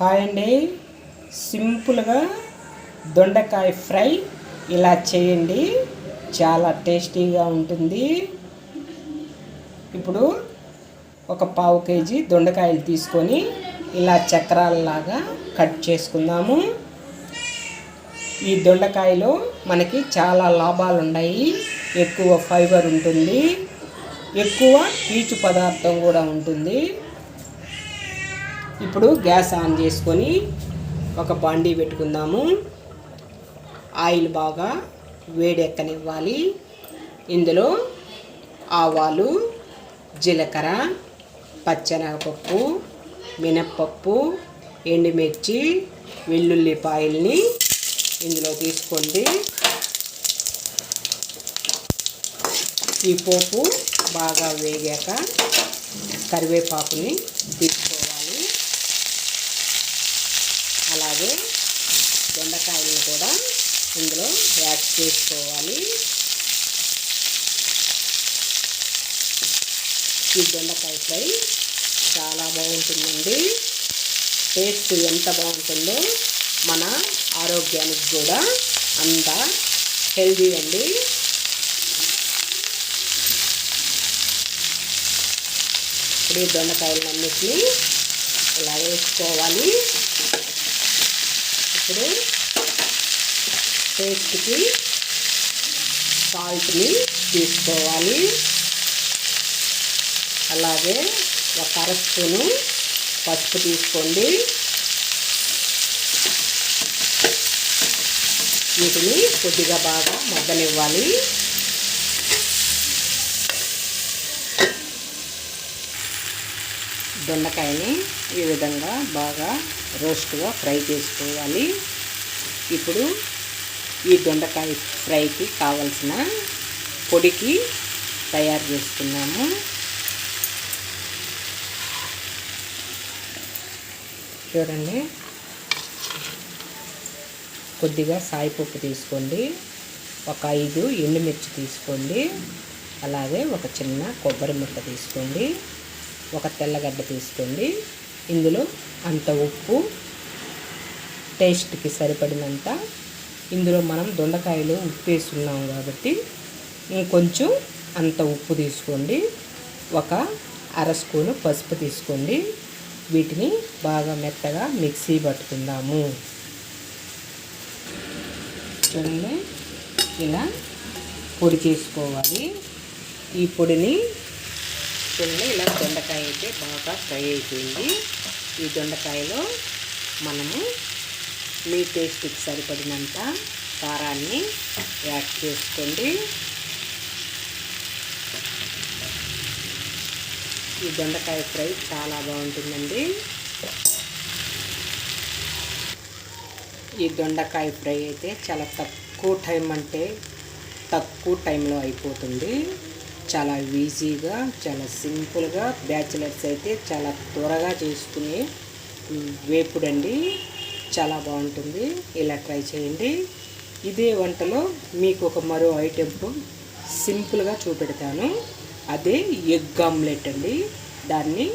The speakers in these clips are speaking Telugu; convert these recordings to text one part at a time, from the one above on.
హాయ్ అండి. సింపుల్గా దొండకాయ ఫ్రై ఇలా చేయండి. చాలా టేస్టీగా ఉంటుంది. ఇప్పుడు ఒక పావు కేజీ దొండకాయలు తీసుకొని ఇలా చక్రాలలాగా కట్ చేసుకుందాము. ఈ దొండకాయలో మనకి చాలా లాభాలు ఉన్నాయి. ఎక్కువ ఫైబర్ ఉంటుంది. ఎక్కువ పీచు పదార్థం కూడా ఉంటుంది. ఇప్పుడు గ్యాస్ ఆన్ చేసుకొని ఒక బాండీ పెట్టుకుందాము. ఆయిల్ బాగా వేడెక్కనివ్వాలి. ఇందులో ఆవాలు జీలకర్ర పచ్చెనగపప్పు మినప్పప్పు ఎండుమిర్చి వెల్లుల్లిపాయల్ని ఇందులో తీసుకోండి. ఈ పోపు బాగా వేగాక కరివేపాకుని తీసుకోండి. అలాగే దొండకాయలను కూడా ఇందులో యాడ్ చేసుకోవాలి. ఈ దొండకాయ ఫ్రై చాలా బాగుంటుందండి. టేస్ట్ ఎంత బాగుంటుందో మన ఆరోగ్యానికి కూడా అంత హెల్దీ అండి. ఇప్పుడు ఈ దొండకాయలన్నిటినీ ఇలా వేసుకోవాలి. ఇప్పుడు పేస్ట్కి సాల్ట్ని తీసుకోవాలి. అలాగే ఒక అర స్పూను పసుపు తీసుకోండి. వీటిని కొద్దిగా బాగా మగ్గనివ్వాలి. దొండకాయని ఈ విధంగా బాగా రోస్ట్గా ఫ్రై చేసుకోవాలి. ఇప్పుడు ఈ దొండకాయ ఫ్రైకి కావలసిన పొడికి తయారు చేసుకున్నాము చూడండి. కొద్దిగా సాయిపప్పు తీసుకోండి. ఒక ఐదు ఎండుమిర్చి తీసుకోండి. అలాగే ఒక చిన్న కొబ్బరి ముక్క తీసుకోండి. ఒక తెల్లగడ్డ తీసుకోండి. ఇందులో అంత ఉప్పు టేస్ట్కి సరిపడినంత. ఇందులో మనం దొండకాయలు ఉప్పు వేస్తున్నాం కాబట్టి ఇంకొంచెం అంత ఉప్పు తీసుకోండి. ఒక అర స్పూను పసుపు తీసుకోండి. వీటిని బాగా మెత్తగా మిక్సీ పట్టుకుందాము. చూడండి. ఇలా పొడి చేసుకోవాలి ఈ పొడిని చూడండి ఇలా దొండకాయ అయితే బాగా ఫ్రై అయిపోయింది. ఈ దొండకాయలో మనము మీ టేస్ట్కి సరిపడినంత కారాన్ని యాడ్ చేసుకోండి. ఈ దొండకాయ ఫ్రై చాలా బాగుంటుందండి. ఈ దొండకాయ ఫ్రై అయితే చాలా తక్కువ టైం అంటే తక్కువ టైంలో అయిపోతుంది. చాలా ఈజీగా చాలా సింపుల్గా బ్యాచిలర్స్ అయితే చాలా త్వరగా చేసుకునే వేపుడండి. చాలా బాగుంటుంది. ఇలా ట్రై చేయండి. ఇదే వంటలో మీకు ఒక మరో ఐటెం సింపుల్గా చూపెడతాను. అదే ఎగ్ ఆమ్లెట్ అండి. దాన్ని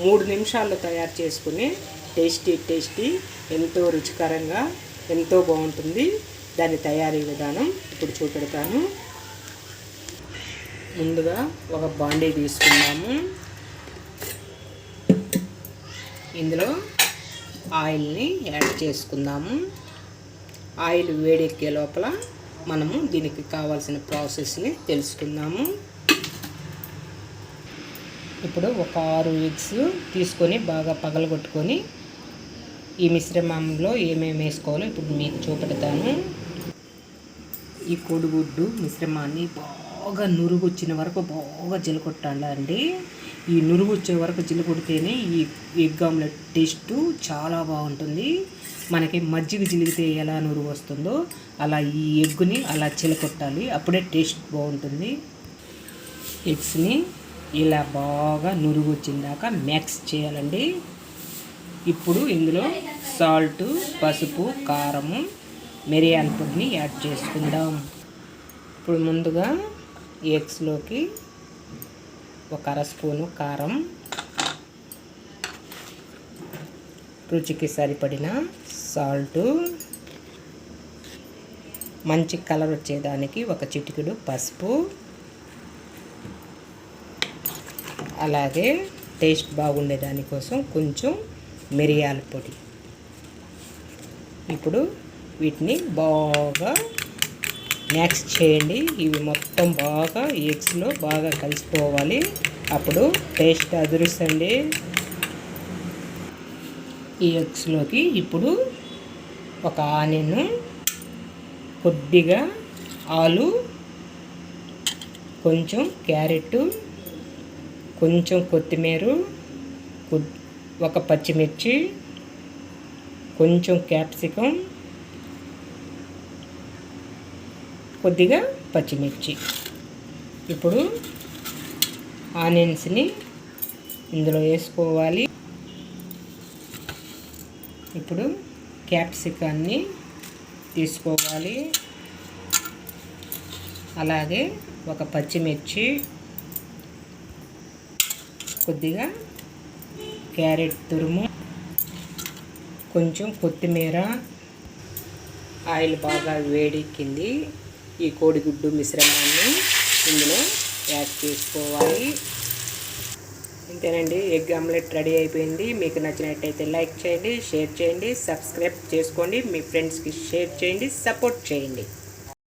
మూడు నిమిషాల్లో తయారు చేసుకునే టేస్టీ టేస్టీ ఎంతో రుచికరంగా ఎంతో బాగుంటుంది. దాని తయారీ విధానం ఇప్పుడు చూపెడతాను. ముందుగా ఒక బాండీ తీసుకున్నాము ఇందులో ఆయిల్ని యాడ్ చేసుకుందాము. ఆయిల్ వేడెక్కే లోపల మనము దీనికి కావాల్సిన ప్రాసెస్ని తెలుసుకుందాము. ఇప్పుడు ఒక ఆరు ఎగ్స్ తీసుకొని బాగా పగలగొట్టుకొని ఈ మిశ్రమంలో ఏమేమి వేసుకోవాలో ఇప్పుడు మీకు చూపెడతాను. ఈ కోడిగుడ్డు మిశ్రమాన్ని బాగా బాగా నురుగు వచ్చిన వరకు బాగా జిలకొట్టాలండి ఈ నురుగు వచ్చే వరకు జిలకొడితేనే ఈ ఎగ్ ఆమ్లెట్ టేస్ట్ చాలా బాగుంటుంది. మనకి మజ్జిగ జిలిగితే ఎలా నురుగు వస్తుందో అలా ఈ ఎగ్గుని అలా చిలకొట్టాలి అప్పుడే టేస్ట్ బాగుంటుంది. ఎగ్స్ని ఇలా బాగా నురుగు వచ్చిందాక మ్యాక్స్ చేయాలండి. ఇప్పుడు ఇందులో సాల్ట్ పసుపు కారము మిరియాల పొడిని యాడ్ చేసుకుందాం. ఇప్పుడు ముందుగా ఎగ్స్లోకి ఒక అర స్పూను కారం. రుచికి సరిపడిన సాల్టు. మంచి కలర్ వచ్చేదానికి ఒక చిటికెడు పసుపు. అలాగే టేస్ట్ బాగుండే దానికోసం కొంచెం మిరియాల పొడి. ఇప్పుడు వీటిని బాగా మ్యాక్స్ చేయండి. ఇవి మొత్తం బాగా ఎగ్స్లో బాగా కలిసిపోవాలి. అప్పుడు టేస్ట్ అదురుస్తండి ఈ ఎగ్స్లోకి ఇప్పుడు ఒక ఆనియన్ కొద్దిగా ఆలు కొంచెం క్యారెట్ కొంచెం కొత్తిమీర ఒక పచ్చిమిర్చి కొంచెం క్యాప్సికం కొద్దిగా పచ్చిమిర్చి. ఇప్పుడు ఆనియన్స్ని ఇందులో వేసుకోవాలి. ఇప్పుడు క్యాప్సికాన్ని తీసుకోవాలి. అలాగే ఒక పచ్చిమిర్చి కొద్దిగా క్యారెట్ తురుము కొంచెం కొత్తిమీర ఆయిల్ బాగా వేడెక్కింది. ఈ కోడిగుడ్డు మిశ్రమాన్ని ఇందులో యాడ్ చేసుకోవాలి. ఇంతేనండి ఎగ్ ఆమ్లెట్ రెడీ అయిపోయింది. మీకు నచ్చినట్టయితే లైక్ చేయండి షేర్ చేయండి సబ్స్క్రైబ్ చేసుకోండి. మీ ఫ్రెండ్స్కి షేర్ చేయండి సపోర్ట్ చేయండి.